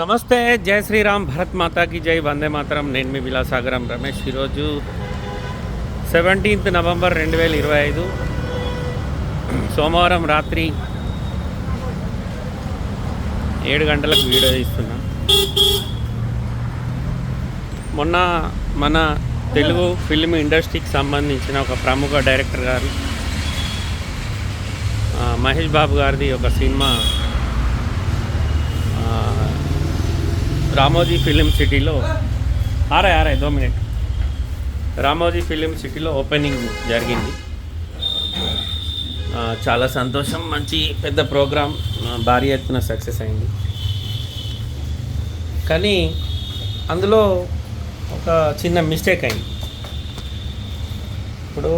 నమస్తే జై శ్రీరామ్ భరత్ మాతాకి జై వందే మాతరం. నేను మీ విలాసాగరం రమేష్ ఈరోజు సెవెంటీన్త్ నవంబర్ రెండు వేల ఇరవై ఐదు సోమవారం రాత్రి ఏడు గంటలకు వీడియో తీస్తున్నా. మొన్న మన తెలుగు ఫిల్మ్ ఇండస్ట్రీకి సంబంధించిన ఒక ప్రముఖ డైరెక్టర్ గారు మహేష్ బాబు గారిది ఒక సినిమా రామోజీ ఫిలిం సిటీలో ఆరే ఆరే దో మినిట్. రామోజీ ఫిలిం సిటీలో ఓపెనింగ్ జరిగింది. చాలా సంతోషం మంచి పెద్ద ప్రోగ్రామ్ భారీ ఎత్తున సక్సెస్ అయింది. కానీ అందులో ఒక చిన్న మిస్టేక్ అయింది. ఇప్పుడు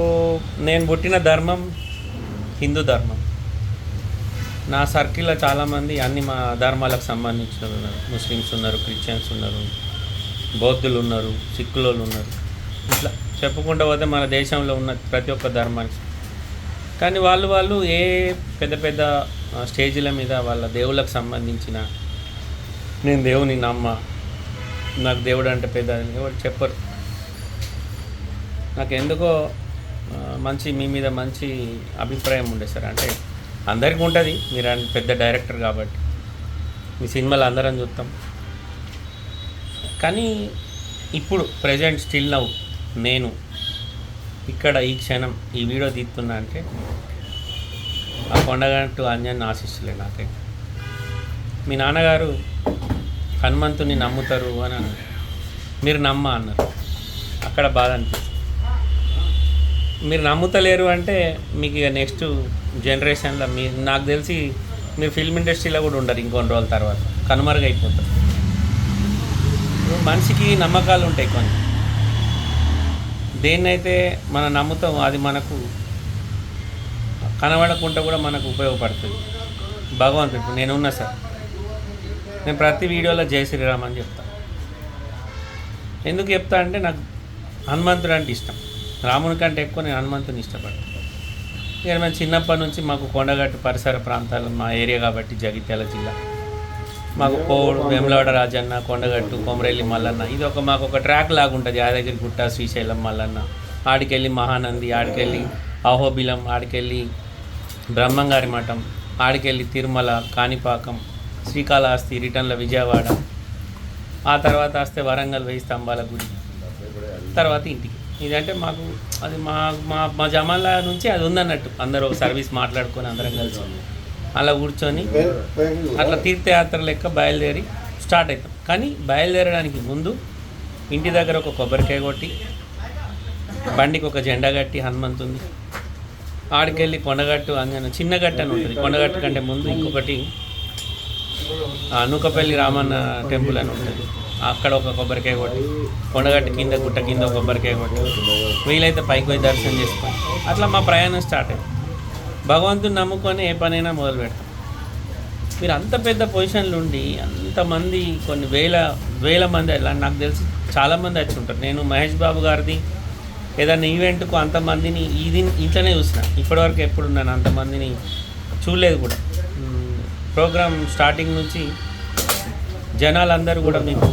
నేను పుట్టిన ధర్మం హిందూ ధర్మం. నా సర్కిల్లో చాలామంది అన్ని మా ధర్మాలకు సంబంధించిన ఉన్నారు ముస్లిమ్స్ ఉన్నారు క్రిస్టియన్స్ ఉన్నారు బౌద్ధులు ఉన్నారు సిక్కులు ఉన్నారు. ఇట్లా చెప్పుకుంటూ పోతే మన దేశంలో ఉన్న ప్రతి ఒక్క ధర్మానికి కానీ వాళ్ళు వాళ్ళు ఏ పెద్ద పెద్ద స్టేజీల మీద వాళ్ళ దేవుళ్ళకు సంబంధించిన నేను దేవుని నమ్మ నాకు దేవుడు అంటే పెద్ద ఎవరు చెప్పరు. నాకు ఎందుకో మంచి మీ మీద మంచి అభిప్రాయం ఉండే సార్. అంటే అందరికీ ఉంటుంది. మీరు పెద్ద డైరెక్టర్ కాబట్టి. మీ సినిమాలు అందరం చూస్తాం. కానీ ఇప్పుడు ప్రజెంట్ స్టిల్ నవ్వు నేను ఇక్కడ ఈ క్షణం ఈ వీడియో తీస్తున్నా అంటే ఆ కొండగట్టు అంజన్ ఆశిస్తులే నాకైతే మీ నాన్నగారు హనుమంతుని నమ్ముతారు అని అన్నారు. మీరు నమ్మ అన్నారు. అక్కడ బాధ అనిపిస్తుంది. మీరు నమ్ముతలేరు అంటే మీకు ఇక నెక్స్ట్ జనరేషన్లో మీ నాకు తెలిసి మీరు ఫిల్మ్ ఇండస్ట్రీలో కూడా ఉండరు ఇంకొన్ని రోజుల తర్వాత. కనుమరుగైపోతారు. మనిషికి నమ్మకాలు ఉంటాయి కొన్ని. దేన్నైతే మనం నమ్ముతాం అది మనకు కనబడకుండా కూడా మనకు ఉపయోగపడుతుంది. భగవంతుడు ఇప్పుడు నేనున్నా సార్. నేను ప్రతి వీడియోలో జై శ్రీరామ్ అని చెప్తాను ఎందుకు చెప్తా అంటే నాకు హనుమంతుడు అంటే ఇష్టం. రాముని కంటే ఎక్కువ నేను హనుమంతుని ఇష్టపడతాను ఇక మేము చిన్నప్పటి నుంచి మాకు కొండగట్టు పరిసర ప్రాంతాలు మా ఏరియా కాబట్టి జగిత్యాల జిల్లా. మాకు కోడు వేములవాడ రాజన్న కొండగట్టు కొమరెల్లి మల్లన్న. ఇది ఒక మాకు ఒక ట్రాక్ లాగా ఉంటుంది. యాదగిరి గుట్ట శ్రీశైలం మల్లన్న. ఆడికెళ్ళి మహానంది ఆడికెళ్ళి అహోబిలం ఆడికెళ్ళి బ్రహ్మంగారి మఠం ఆడికెళ్ళి తిరుమల కాణిపాకం శ్రీకాళహస్తి రిటర్న్ల విజయవాడ. ఆ తర్వాత వస్తే వరంగల్ వెయ్యి స్తంభాల గుడి. తర్వాత ఇంటికి. ఇదంటే మాకు అది మా మా మా జమాల నుంచి అది ఉందన్నట్టు. అందరూ ఒక సర్వీస్ మాట్లాడుకొని అందరం కలిసి అలా కూర్చొని అట్లా తీర్థయాత్ర లెక్క బయలుదేరి స్టార్ట్ అవుతాం కానీ బయలుదేరడానికి ముందు ఇంటి దగ్గర ఒక కొబ్బరికాయ కొట్టి బండికి ఒక జెండా కట్టి హనుమంతుంది ఆడికెళ్ళి కొండగట్టు అంజన చిన్న గట్టు అని ఉంటుంది. కొండగట్టు కంటే ముందు ఇంకొకటి ఆ, నూకపల్లి రామన్న టెంపుల్ అని ఉంటుంది. అక్కడ ఒక కొబ్బరికాయ కొట్టి. కొండగట్టు కింద గుట్ట కింద ఒక కొబ్బరికాయ కొట్టి. వీలైతే పైకి పోయి దర్శనం చేసుకొని. అట్లా మా ప్రయాణం స్టార్ట్ అయింది. భగవంతుని నమ్ముకొని ఏ పనైనా మొదలు పెడతాం. మీరు అంత పెద్ద పొజిషన్లు ఉండి అంతమంది కొన్ని వేల వేల మంది అలా నాకు తెలిసి చాలామంది వచ్చి ఉంటారు. నేను మహేష్ బాబు గారిది ఏదైనా ఈవెంట్కు అంతమందిని ఇది ఇంట్లోనే చూసిన. ఇప్పటివరకు ఎప్పుడు నేను అంతమందిని చూడలేదు కూడా. ప్రోగ్రామ్ స్టార్టింగ్ నుంచి జనాలందరూ కూడా మీకు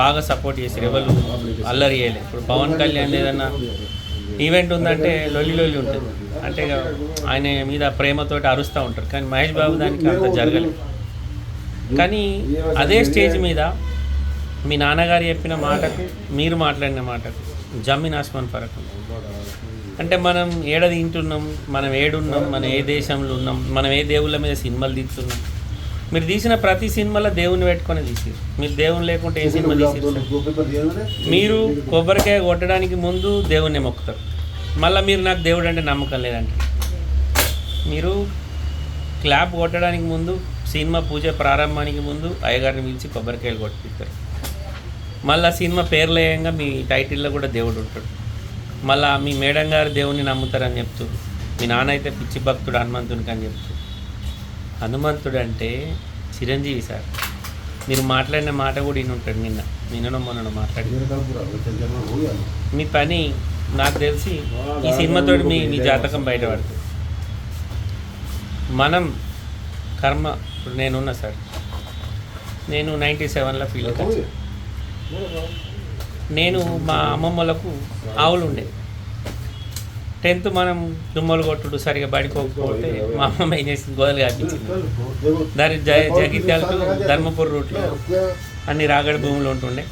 బాగా సపోర్ట్ చేశారు. ఎవరు అల్లరి చేయలేదు. ఇప్పుడు పవన్ కళ్యాణ్ ఏదన్నా ఈవెంట్ ఉందంటే లొల్లి లొల్లి ఉంటుంది. అంటే ఆయన మీద ప్రేమతోటి అరుస్తూ ఉంటారు. కానీ మహేష్ బాబు దానికి అంత జరగలేదు. కానీ అదే స్టేజ్ మీద మీ నాన్నగారు చెప్పిన మాటకు మీరు మాట్లాడిన మాటకు జమ్మిన్ ఆస్మాన్ ఫరక్ అంటే మనం ఏడ తింటున్నాం మనం ఏడున్నాం మనం ఏ దేశంలో ఉన్నాం మనం ఏ దేవుళ్ళ మీద సినిమాలు తీస్తున్నాం. మీరు తీసిన ప్రతి సినిమాలో దేవుని పెట్టుకొని తీసిరు. మీరు దేవుని లేకుంటే ఏ సినిమా తీసిరు? సార్? మీరు కొబ్బరికాయ కొట్టడానికి ముందు దేవుణ్ణి మొక్కుతారు. మళ్ళీ మీరు నాకు దేవుడు అంటే నమ్మకం లేదంటే. మీరు క్లాప్ కొట్టడానికి ముందు సినిమా పూజ ప్రారంభానికి ముందు అయ్యగారిని పిలిచి కొబ్బరికాయలు కొట్టిస్తారు. మళ్ళీ సినిమా పేర్లేయంగా మీ టైటిల్లో కూడా దేవుడు ఉంటాడు. మళ్ళీ మీ మేడం గారు దేవుణ్ణి నమ్ముతారని చెప్తూ మీ నాన్న అయితే పిచ్చి భక్తుడు హనుమంతునికి అని చెప్తూ హనుమంతుడు అంటే చిరంజీవి సార్. మీరు మాట్లాడిన మాట కూడా ఈయన ఉంటాడు నిన్న. నిన్న మొన్న మాట్లాడి. మీ పని నాకు తెలిసి ఈ సినిమాతో మీ మీ జాతకం బయటపడుతుంది. మనం కర్మ ఇప్పుడు నేనున్నా సార్. నేను నైంటీ సెవెన్లో ఫీల్ అవుతాను నేను మా అమ్మమ్మలకు ఆవులు ఉండేవి టెన్త్ మనం దుమ్మలు కొట్టుడు సరిగా బడికోకపోతే మా అమ్మమ్మ ఏం చేసింది? గోదలు కాపించింది. దాని జ జగిత్యాల టు ధర్మపురి రూట్లో అన్ని రాగడి భూములు ఉంటుండే.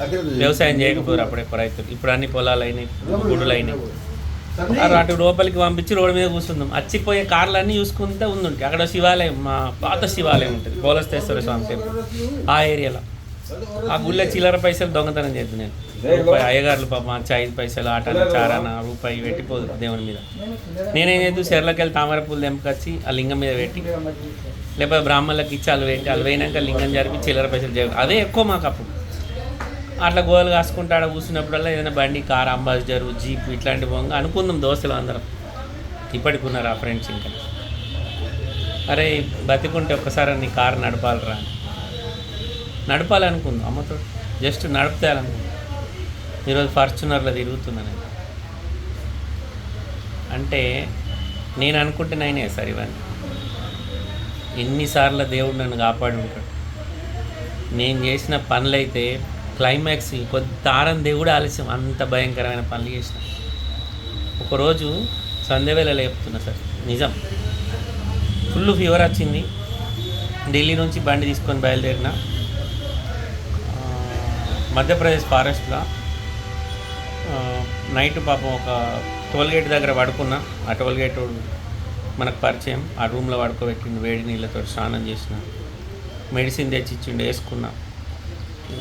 వ్యవసాయం చేయకపోయారు అప్పుడు రైతులు. ఇప్పుడు అన్ని పొలాలు అయినాయి గుడులు అయినాయి. అటు లోపలికి పంపించి రోడ్డు మీద కూర్చుందాం. వచ్చిపోయే కార్లు అన్నీ చూసుకుంటే ఉందుంటే అక్కడ శివాలయం మా పాత శివాలయం ఉంటుంది పోలస్తేశ్వర స్వామి టెంపుల్. ఆ ఏరియాలో. ఆ గుళ్ళ చిల్లర పైసలు దొంగతనం చేద్దు నేను. రూపాయి అయ్యగారులు పాప ఐదు పైసలు ఆటన చారన రూపాయి పెట్టిపోదు దేవుని మీద. నేనేం చేద్దు చెర్లకి వెళ్ళి తామర పూలు తెంపుకొచ్చి ఆ లింగం మీద పెట్టి లేకపోతే బ్రాహ్మణులకు ఇచ్చి అల్లు పెట్టి అల్లు వేయినాక లింగం జరిపి చిల్లర పైసలు చేయాలి అదే ఎక్కువ మాకు అప్పుడు. అట్లా గోలు కాసుకుంటా ఆడ కూర్చున్నప్పుడల్లా ఏదైనా బండి కార్ అంబాసిడర్ జీప్ ఇట్లాంటి పోగా అనుకుందాం దోస్తులు అందరం. ఇప్పటికి ఉన్నారు ఆ ఫ్రెండ్స్ ఇంకా. అరే బతికుంటే ఒక్కసారి నీ కారు నడపాలరా. నడపాలనుకుందాం అమ్మతో. జస్ట్ నడుపుతాలనుకుందాం ఈరోజు ఫార్చునర్లో తిరుగుతున్నాను నేను. అంటే నేను అనుకుంటే నైనే సార్ ఇవన్నీ. ఎన్నిసార్లు దేవుడు నన్ను కాపాడి ఉంటాడు. నేను చేసిన పనులైతే క్లైమాక్స్ కొద్ది తారం దేవుడు ఆలస్యం. అంత భయంకరమైన పనులు చేసిన. ఒకరోజు సంధ్యవేళ లేపుతున్నా సార్. నిజం. ఫుల్ ఫీవర్ వచ్చింది. ఢిల్లీ నుంచి బండి తీసుకొని బయలుదేరిన. మధ్యప్రదేశ్ ఫారెస్ట్లో. నైట్ పాపం ఒక టోల్గేట్ దగ్గర పడుకున్నా. ఆ టోల్గేట్ మనకు పరిచయం. ఆ రూమ్లో పడుకోబెట్టిండు వేడి నీళ్ళతో స్నానం చేసిన. మెడిసిన్ తెచ్చి ఇచ్చిండు వేసుకున్నా.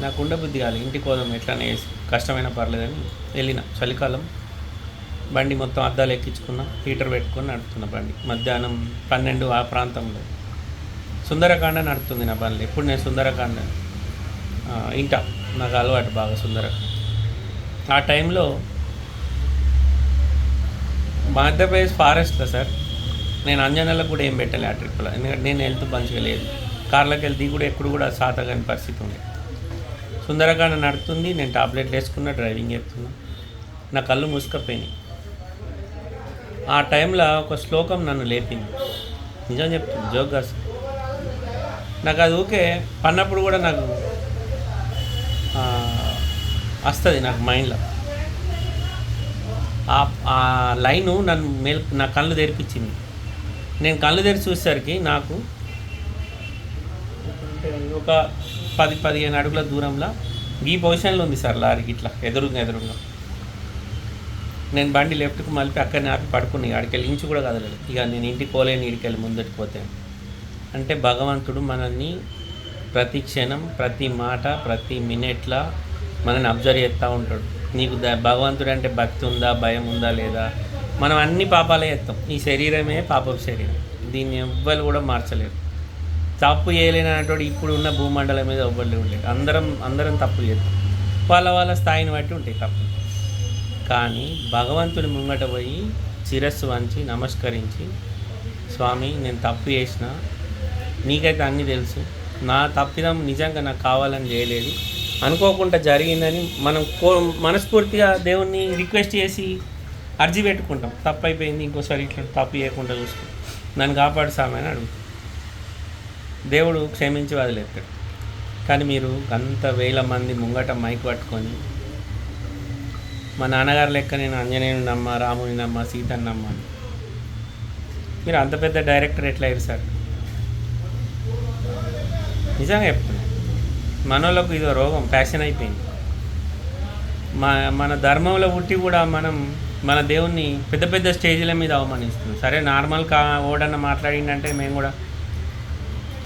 నాకు ఉండబుద్ధి కాదు ఇంటికి పోదాం ఎట్లానే వేసి. కష్టమైన పర్లేదని వెళ్ళిన. చలికాలం. బండి మొత్తం అద్దాలు ఎక్కించుకున్నా హీటర్ పెట్టుకొని నడుపుతున్న బండి. మధ్యాహ్నం పన్నెండు ఆ ప్రాంతంలో. సుందరకాండ నడుస్తుంది నా బండ్లు. ఎప్పుడు నేను సుందరకాండ? ఇంట. నాకు అలవాటు బాగా సుందరకాండ. ఆ టైంలో మధ్యప్రదేశ్ ఫారెస్ట్లో సార్ నేను అంజనాలకు కూడా ఏం పెట్టలే ఆ ట్రిప్లో ఎందుకంటే నేను హెల్త్ మంచిగా లేదు. కార్లోకి వెళ్ళి దిగి కూడా ఎప్పుడు కూడా సాతగాని పరిస్థితి ఉంది సుందరకాండ నడుతుంది నేను టాబ్లెట్ వేసుకున్నా డ్రైవింగ్ చేస్తున్నా. నా కళ్ళు మూసుకపోయినాయి. ఆ టైంలో ఒక శ్లోకం నన్ను లేపింది. నిజం చెప్తుంది జోగ్గా సార్. నాకు అది ఊకే పన్నప్పుడు కూడా నాకు వస్తుంది నాకు మైండ్లో ఆ ఆ లైను నన్ను మేల్ నా కళ్ళు తెరిపించింది. నేను కళ్ళు తెరిచి చూసేసరికి నాకు ఒక పది పదిహేను అడుగుల దూరంలో ఈ పొజిషన్లో ఉంది సార్ లారీకి ఇట్లా ఎదురుగా ఎదురుగా. నేను బండి లెఫ్ట్కి మలిపి అక్కడనే ఆపి పడుకుని ఆడికెళ్ళి ఇంచు కూడా కదలేదు ఇక నేను ఇంటికి పోలేని ఇడికెళ్ళి ముందటి పోతే. అంటే భగవంతుడు మనల్ని ప్రతి క్షణం ప్రతి మాట ప్రతి మినిట్లా మనల్ని అబ్జర్వ్ చేస్తూ ఉంటాడు. నీకు ద భగవంతుడు అంటే భక్తి ఉందా భయం ఉందా లేదా? మనం అన్ని పాపాలే చేస్తాం. ఈ శరీరమే పాపపు శరీరం. దీన్ని ఎవ్వరు కూడా మార్చలేరు. తప్పు చేయలేనటువంటి ఇప్పుడు ఉన్న భూమండలం మీద ఎవ్వరు ఉండలేదు అందరం అందరం తప్పు చేస్తాం. వాళ్ళ వాళ్ళ స్థాయిని బట్టి ఉంటాయి తప్పులు. కానీ భగవంతుని ముంగట పోయి శిరస్సు వంచి నమస్కరించి స్వామి నేను తప్పు చేసిన. నీకైతే అన్నీ తెలుసు. నా తప్పిదం నిజంగా నాకు కావాలని చేయలేదు. అనుకోకుండా జరిగిందని మనం కో మనస్ఫూర్తిగా దేవుణ్ణి రిక్వెస్ట్ చేసి అర్జీ పెట్టుకుంటాం. తప్పు అయిపోయింది ఇంకోసారి ఇట్లా తప్పు చేయకుండా చూసుకో. నన్ను కాపాడు స్వామి అడుగు అడుగుతాం. దేవుడు క్షమించి వదిలేస్తాడు కానీ మీరు అంత వేల మంది ముంగట మైక్ పట్టుకొని మా నాన్నగారు లెక్క నేను ఆంజనేయుని నమ్మ రాముని నమ్మ సీతని నమ్మ అని. మీరు అంత పెద్ద డైరెక్టర్ ఎట్లా అయ్యారు సార్? నిజంగా చెప్తున్నా. మనోళ్ళకు ఇదో రోగం ఫ్యాషన్ అయిపోయింది. మా మన ధర్మంలో పుట్టి కూడా మనం మన దేవుణ్ణి పెద్ద పెద్ద స్టేజీల మీద అవమానిస్తున్నాం. సరే నార్మల్ కా ఓడన్న మాట్లాడిందంటే మేము కూడా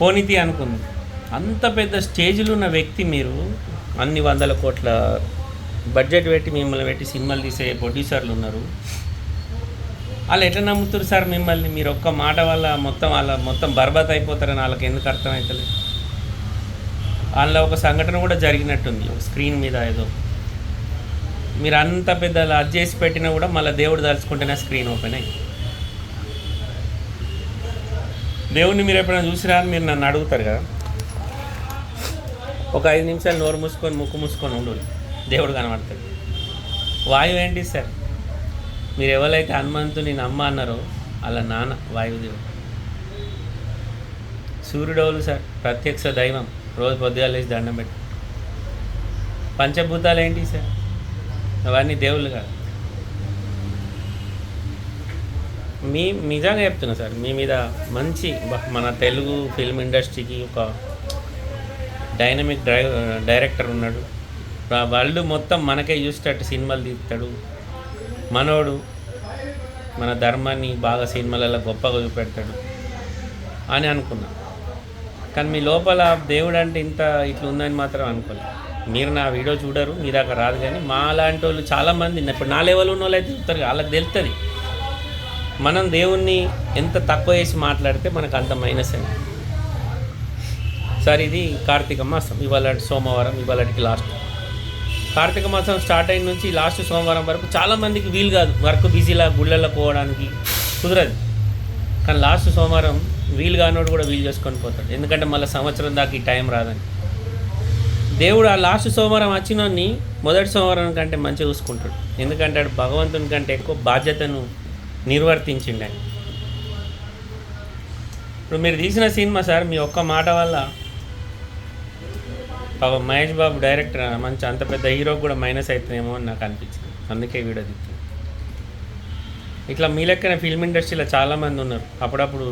పోనీతి అనుకుంది అంత పెద్ద స్టేజీలు ఉన్న వ్యక్తి మీరు అన్ని వందల కోట్ల బడ్జెట్ పెట్టి మిమ్మల్ని పెట్టి సినిమాలు తీసే ప్రొడ్యూసర్లు ఉన్నారు. వాళ్ళు ఎట్లా నమ్ముతారు సార్ మిమ్మల్ని? మీరు ఒక్క మాట వల్ల మొత్తం వాళ్ళ మొత్తం బర్బాద్ అయిపోతారని వాళ్ళకి ఎందుకు అర్థమవుతలేదు అందులో ఒక సంఘటన కూడా జరిగినట్టుంది. ఒక స్క్రీన్ మీద ఏదో. మీరు అంత పెద్ద అది చేసి పెట్టినా కూడా మళ్ళీ దేవుడు తలుచుకుంటేనే స్క్రీన్ ఓపెన్ అయ్యి. దేవుడిని మీరు ఎప్పుడైనా చూసిరా? అని మీరు నన్ను అడుగుతారు కదా. ఒక ఐదు నిమిషాలు నోరు మూసుకొని ముక్కు మూసుకొని ఉండు. దేవుడు కనబడతాడు. వాయువు ఏంటి సార్? మీరు ఎవరైతే హనుమంతుని నమ్మ అన్నారో అలా నాన్న వాయుదేవుడు సూర్యుడవులు సార్? ప్రత్యక్ష దైవం. రోజు పొద్దుగా లేచి దండం పెట్టి. పంచభూతాలు ఏంటి సార్? అవన్నీ దేవుళ్ళు కాదు. మీ నిజంగా చెప్తున్నా సార్ మీ మీద మంచి మన తెలుగు ఫిల్మ్ ఇండస్ట్రీకి ఒక డైనమిక్ డ్రై డైరెక్టర్ ఉన్నాడు. వాళ్ళు మొత్తం మనకే చూసేటట్టు సినిమాలు తీస్తాడు. మనోడు మన ధర్మాన్ని బాగా సినిమాలలో గొప్పగా చూపెడతాడు అని అనుకున్నాను కానీ మీ లోపల దేవుడు అంటే ఇంత ఇట్లా ఉందని మాత్రం అనుకోలేదు మీరు నా వీడియో చూడరు మీ దాకా రాదు కానీ మా లాంటి వాళ్ళు చాలామంది ఇప్పుడు నా లెవెల్ ఉన్న వాళ్ళు అయితే చూస్తారు వాళ్ళకి తెలుస్తుంది మనం దేవుణ్ణి ఎంత తక్కువ చేసి మాట్లాడితే మనకు అంత మైనస్ అని సార్ ఇది కార్తీక మాసం ఇవాళ సోమవారం ఇవాళకి లాస్ట్ కార్తీక మాసం స్టార్ట్ అయిన నుంచి లాస్ట్ సోమవారం వరకు చాలామందికి వీలు కాదు వర్క్ బిజీలా గుళ్ళల్లో పోవడానికి కుదరదు. కానీ లాస్ట్ సోమవారం వీలు కానోడు కూడా వీలు చేసుకొని పోతాడు. ఎందుకంటే మళ్ళీ సంవత్సరం దాకా ఈ టైం రాదని. దేవుడు ఆ లాస్ట్ సోమవారం వచ్చినోని మొదటి సోమవారం కంటే మంచిగా చూసుకుంటాడు. ఎందుకంటే ఆడు భగవంతుని కంటే ఎక్కువ బాధ్యతను నిర్వర్తించిండు ఆయన. ఇప్పుడు మీరు తీసిన సినిమా సార్ మీ ఒక్క మాట వల్ల పాప మహేష్ బాబు డైరెక్టర్ మంచి అంత పెద్ద హీరో కూడా మైనస్ అవుతుందేమో అని నాకు అనిపించింది. అందుకే వీడియో తీస్తుంది ఇట్లా మీ లెక్కన ఫిల్మ్ ఇండస్ట్రీలో చాలామంది ఉన్నారు. అప్పుడప్పుడు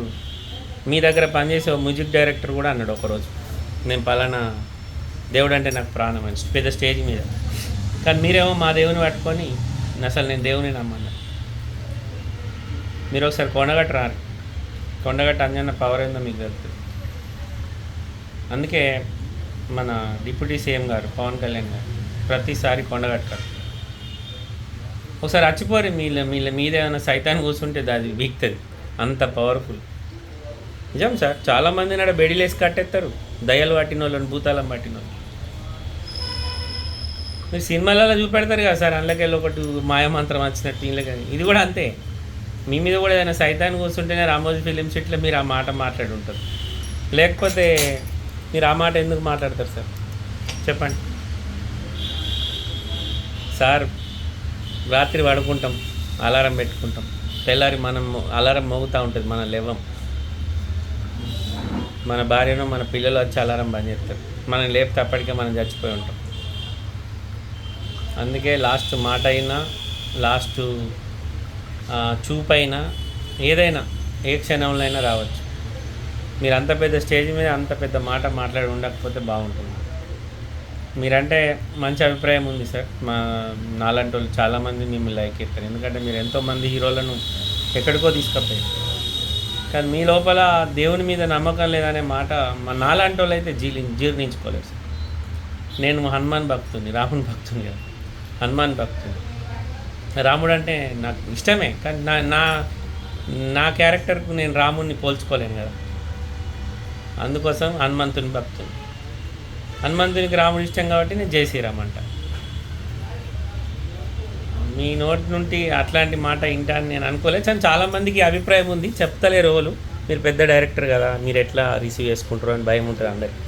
మీ దగ్గర పనిచేసే మ్యూజిక్ డైరెక్టర్ కూడా అన్నాడు ఒకరోజు. నేను పలానా దేవుడు అంటే నాకు ప్రాణం అని పెద్ద స్టేజ్ మీద. కానీ మీరేమో మా దేవుని పట్టుకొని అసలు నేను దేవుని నమ్మను. మీరు ఒకసారి కొండగట్ట రారు కొండగట్ట అంజన్న పవర్ ఏందో మీకు తెలుస్తుంది అందుకే మన డిప్యూటీ సీఎం గారు పవన్ కళ్యాణ్ గారు ప్రతిసారి కొండగట్టారు ఒకసారి అచ్చిపోరి మీళ్ళ మీళ్ళ మీద ఏమైనా సైతాన్ని కూర్చుంటే అది వీక్తుంది. అంత పవర్ఫుల్ నిజం సార్ చాలామంది నాడ బెడిలేసి కట్టేస్తారు దయ్యాలు పట్టిన వాళ్ళని భూతాలం పట్టిన వాళ్ళు మీరు సినిమాలలో చూపెడతారు కదా సార్ అందులోకెళ్ళి ఒకటి మాయమంత్రం వచ్చినట్టు వీళ్ళకి ఇది కూడా అంతే. మీ మీద కూడా ఏదైనా సైతాన్ని కూర్చుంటేనే రామోజీ ఫిలిం సిట్లో మీరు ఆ మాట మాట్లాడి ఉంటారు. లేకపోతే మీరు ఆ మాట ఎందుకు మాట్లాడతారు సార్? చెప్పండి. సార్ రాత్రి పడుకుంటాం అలారం పెట్టుకుంటాం. తెల్లారి మనం అలారం మోగుతూ ఉంటుంది మన లేవం. మన భార్యను మన పిల్లలు వచ్చి అలారం బంద్ చేస్తారు. మనం లేపితే అప్పటికే మనం చచ్చిపోయి ఉంటాం. అందుకే లాస్ట్ మాట అయినా లాస్ట్ చూపైనా ఏదైనా ఏ క్షణంలో అయినా రావచ్చు. మీరు అంత పెద్ద స్టేజ్ మీద అంత పెద్ద మాట మాట్లాడి ఉండకపోతే బాగుంటుంది. మీరంటే మంచి అభిప్రాయం ఉంది సార్. మా నాలాంటి వాళ్ళు చాలామంది మిమ్మల్ని లైక్ ఇస్తారు ఎందుకంటే మీరు ఎంతోమంది హీరోలను ఎక్కడికో తీసుకుపోయారు. కానీ మీ లోపల దేవుని మీద నమ్మకం లేదనే మాట మా నాలాంటి వాళ్ళు అయితే జీలి జీర్ణించుకోలేదు సార్. నేను హనుమాన్ భక్తుని రాముని భక్తుని కదా. హనుమాన్ భక్తుని రాముడు అంటే నాకు ఇష్టమే కానీ నా నా నా క్యారెక్టర్కు నేను రాముడిని పోల్చుకోలేను కదా. అందుకోసం హనుమంతుని భక్తుని హనుమంతునికి రాముడు ఇష్టం కాబట్టి నేను జై శ్రీరామ్ అంట. మీ నోటి నుండి అట్లాంటి మాట వింటాను నేను అనుకోలేదు కానీ చాలామందికి అభిప్రాయం ఉంది. చెప్తలేరు రోలు మీరు పెద్ద డైరెక్టర్ కదా మీరు ఎట్లా రిసీవ్ చేసుకుంటారు అని భయం ఉంటుంది అందరికి.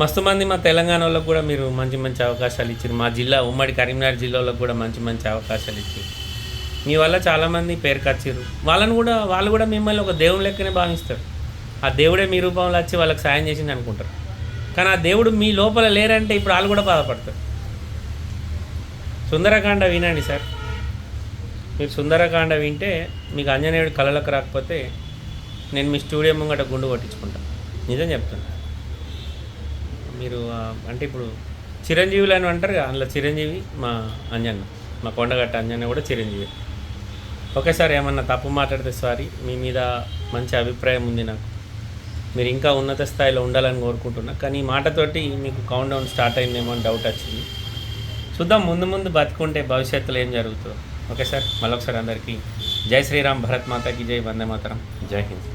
మస్తు మంది మా తెలంగాణ వాళ్ళకు కూడా మీరు మంచి మంచి అవకాశాలు ఇచ్చారు. మా జిల్లా ఉమ్మడి కరీంనగర్ జిల్లాలో కూడా మంచి మంచి అవకాశాలు ఇచ్చారు. మీ వల్ల చాలామంది పేరు కచ్చారు వాళ్ళని కూడా వాళ్ళు కూడా మిమ్మల్ని ఒక దేవుని లెక్కనే భావిస్తారు. ఆ దేవుడే మీ రూపంలో వచ్చి వాళ్ళకి సాయం చేసింది అనుకుంటారు. కానీ ఆ దేవుడు మీ లోపల లేరంటే ఇప్పుడు వాళ్ళు కూడా బాధపడతారు. సుందరకాండ వినండి సార్. మీరు సుందరకాండ వింటే మీకు ఆంజనేయుడు కళలకు రాకపోతే నేను మీ స్టూడియో ముంగట గుండు కొట్టించుకుంటాను నిజం చెప్తాను మీరు అంటే ఇప్పుడు చిరంజీవులు అని అంటారు కదా అందులో చిరంజీవి మా అంజన్న మా కొండగట్ట అంజన్న కూడా చిరంజీవి. ఓకే సార్ ఏమన్నా తప్పు మాట్లాడితే సారీ మీ మీద మంచి అభిప్రాయం ఉంది నాకు. మీరు ఇంకా ఉన్నత స్థాయిలో ఉండాలని కోరుకుంటున్నా. కానీ ఈ మాటతోటి మీకు కౌంట్ డౌన్ స్టార్ట్ అయిందేమో అని డౌట్ వచ్చింది. చూద్దాం ముందు ముందు బతుకుంటే భవిష్యత్తులో ఏం జరుగుతుందో. ఓకే సార్ మళ్ళొకసారి అందరికీ జై శ్రీరామ్ భరత్ మాతాకి జై వందే మాతరం. జై హింద్.